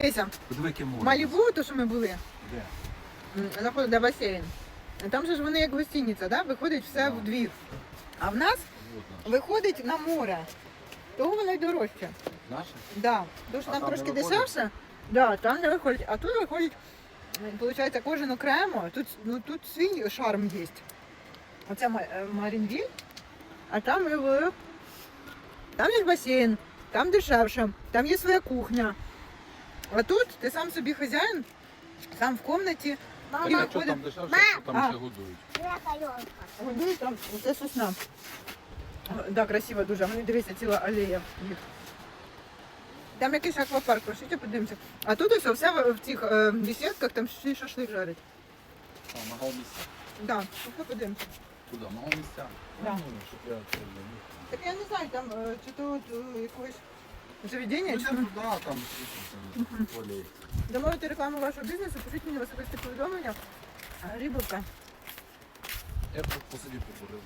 Дивися. Малібу, то що ми були, м, заходить до басейн. Там же ж вони як гостиниця, да? виходить все в двір. А в нас Вот виходить на море. Того воно й дорожче. Наше? Да. Тому що А там там трошки дешевше. Да, там не виходить. А тут виходить, виходить, кожен окремо. Тут, ну, тут свій шарм є. Оце е, Марінвіль, а там і в... Там є басейн, там дешевше, там є своя кухня. А тут ти сам собі хазяїн, сам в кімнаті. І А що виходить, там дешевше, що там ще годують? Годують там, це сосна. Да, красиво дуже. Вони дивися, ціла алея. їх. Там якийсь аквапарк, пошліть подивимося. А тут ось все в, в цих е, бесідках, там ще й шашлик жарять. А, мого місця. Да, пішли подивимося. Куди? Мого місця? Да. Ну, щоб я це не- Так я не знаю, там е, чи то от, е, якогось заведення, Ну, чи там. туди, там, там, полі. Замовити рекламу вашого бізнесу, пишіть мені в особисті повідомлення. А, Рибовка. Я б посидів покурив.